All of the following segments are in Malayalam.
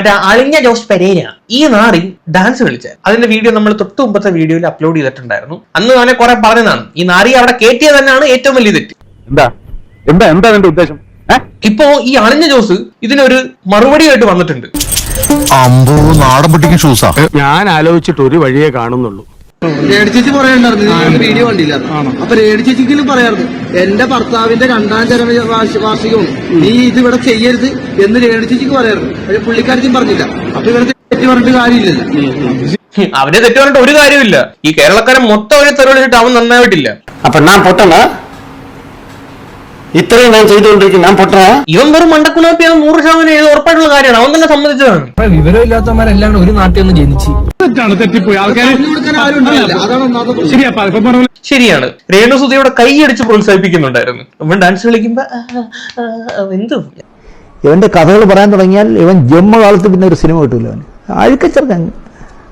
മറ്റേ അളിഞ്ഞ ജോസ് പെരേര ഈ നാറി ഡാൻസ് കളിച്ച. അതിന്റെ വീഡിയോ നമ്മൾ തൊട്ട് മുമ്പത്തെ വീഡിയോയിൽ അപ്ലോഡ് ചെയ്തിട്ടുണ്ടായിരുന്നു. അന്ന് അവനെ കുറെ പറഞ്ഞതാണ്. ഈ നാരി അവിടെ കയറ്റിയത് തന്നെയാണ് ഏറ്റവും വലിയ തെറ്റ്. എന്താ? എന്താ എന്താ നിന്റെ ഉദ്ദേശം? ഇപ്പോ ഈ അളിഞ്ഞ ജോസ് ഇതിനൊരു മറുപടിയായിട്ട് വന്നിട്ടുണ്ട്. അമ്പോ നാടൻ പൊട്ടിക്കും ഷൂസാ ഞാൻ ആലോചിച്ചിട്ട് ഒരു വഴിയേ കാണുന്നുള്ളൂ. ചേച്ചി പറയണ്ടായിരുന്നു വീഡിയോ കണ്ടില്ല. അപ്പൊ രേണു ചേച്ചിക്കെങ്കിലും പറയായിരുന്നു എന്റെ ഭർത്താവിന്റെ രണ്ടാം ചരമ വാർഷ- വാർഷികവും നീ ഇത് ഇവിടെ ചെയ്യരുത് എന്ന് രേണു ചേച്ചിക്ക് പറയാറുണ്ട്. പക്ഷെ പുള്ളിക്കാരത്തിയും പറഞ്ഞില്ല. അപ്പൊ ഇവിടെ തെറ്റി പറഞ്ഞിട്ട് കാര്യമില്ലല്ലോ. അവനെ തെറ്റി പറഞ്ഞിട്ട് ഒരു കാര്യമില്ല ഈ കേരളക്കാരൻ മൊത്തം അവനെ തെരുവിളിച്ചിട്ട് അവൻ നന്നായിട്ടില്ല. അപ്പൊ ഞാൻ പൊട്ടണ ഇത്രയും ഞാൻ ചെയ്തുകൊണ്ടിരിക്കും. ഞാൻ പൊട്ടണ ഇവൻ വെറും മണ്ടക്കുണാപ്പിയാണ് നൂറ് ശതമാനം ഇത് ഉറപ്പായിട്ടുള്ള കാര്യമാണ്. അവൻ തന്നെ സമ്മതിച്ചതാണ്. വിവരമില്ലാത്തവന്മാരെല്ലാം ഒരു നാട്ടിൽ നിന്ന് ജനിച്ചു. തെറ്റാണ് തെറ്റിപ്പോയി. ആൾക്കാർ. ശരിയാ ശരിയാണ് രേണു പോലെ കൈയടിച്ച് പ്രോത്സാഹിപ്പിക്കുന്നുണ്ടായിരുന്നു. അവൻ ഡാൻസ് കളിക്കുമ്പോ എന്ത്? ഇവന്റെ കഥകൾ പറയാൻ തുടങ്ങിയാൽ ഇവൻ ജന്മകാലത്ത് പിന്നെ ഒരു സിനിമ കിട്ടൂല അവന്. അഴുക്കച്ചെറുക്കൻ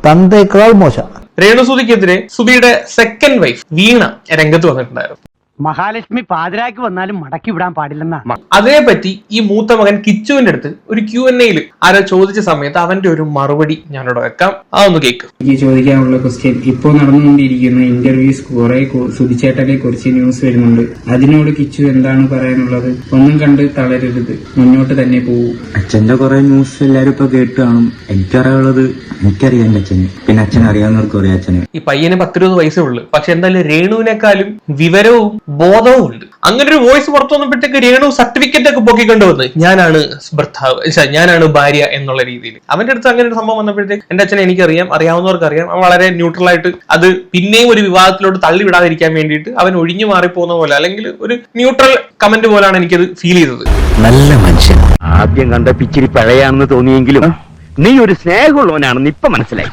തന്തേക്കാൾ മോശം. രേണുസുതിക്കെതിരെ സുധിയുടെ സെക്കൻഡ് വൈഫ് വീണ രംഗത്ത് വന്നിട്ടുണ്ടായിരുന്നു. മഹാലക്ഷ്മി പാതിരാക്കി വന്നാലും മടക്കി വിടാൻ പാടില്ലെന്നാണ്. അതേപറ്റി ഈ മൂത്ത മകൻ കിച്ചുവിന്റെ അടുത്ത് ഒരു ക്യു എൻ എയിൽ ആരോ ചോദിച്ച സമയത്ത് അവന്റെ ഒരു മറുപടി ഞാനിവിടെ വെക്കാം. ആ ഒന്ന് കേക്ക്. എനിക്ക് ചോദിക്കാനുള്ള ക്വസ്റ്റ്യൻ ഇപ്പോൾ നടന്നുകൊണ്ടിരിക്കുന്ന ഇന്റർവ്യൂസ് കുറെ സുതിച്ചേട്ടനെ കുറിച്ച് ന്യൂസ് വരുന്നുണ്ട്. അതിനോട് കിച്ചു എന്താണ് പറയാനുള്ളത്? ഒന്നും കണ്ട് തളരരുത്. മുന്നോട്ട് തന്നെ പോകൂ. അച്ഛന്റെ കുറെ ന്യൂസ് എല്ലാരും ഇപ്പൊ കേട്ട് കാണും. എനിക്കറിയാനുള്ളത് എനിക്കറിയാം എന്റെ അച്ഛന്. പിന്നെ അച്ഛൻ അറിയാവുന്നവർക്കും അറിയാം അച്ഛന്. ഈ പയ്യന് പത്തിരുപത് വയസ്സേ ഉള്ളൂ. പക്ഷെ എന്തായാലും രേണുവിനേക്കാളും വിവരവും ബോധവും ഉണ്ട് അങ്ങനെ ഒരു വോയിസ് പുറത്തു വന്നപ്പോഴത്തേക്ക് രേണു സർട്ടിഫിക്കറ്റ് ഒക്കെ പൊക്കിക്കൊണ്ട് വന്ന് ഞാനാണ് ഭർത്താവ് ഞാനാണ് ഭാര്യ എന്നുള്ള രീതിയിൽ. അവന്റെ അടുത്ത് അങ്ങനെ ഒരു സംഭവം വന്നപ്പോഴത്തേക്ക് എന്റെ അച്ഛനെ എനിക്കറിയാം അറിയാവുന്നവർക്ക് അറിയാം അവൻ വളരെ ന്യൂട്രൽ ആയിട്ട് അത് പിന്നെയും ഒരു വിവാദത്തിലോട്ട് തള്ളി വിടാതിരിക്കാൻ വേണ്ടിയിട്ട് അവൻ ഒഴിഞ്ഞു മാറിപ്പോകുന്ന പോലെ അല്ലെങ്കിൽ ഒരു ന്യൂട്രൽ കമന്റ് പോലാണ് എനിക്കത് ഫീൽ ചെയ്തത്. നല്ല മനുഷ്യൻ. ആദ്യം കണ്ട പിച്ചിരി പഴയാണെന്ന് തോന്നിയെങ്കിലും നീ ഒരു സ്നേഹമുള്ളവനാണെന്ന് ഇപ്പൊ മനസ്സിലായി.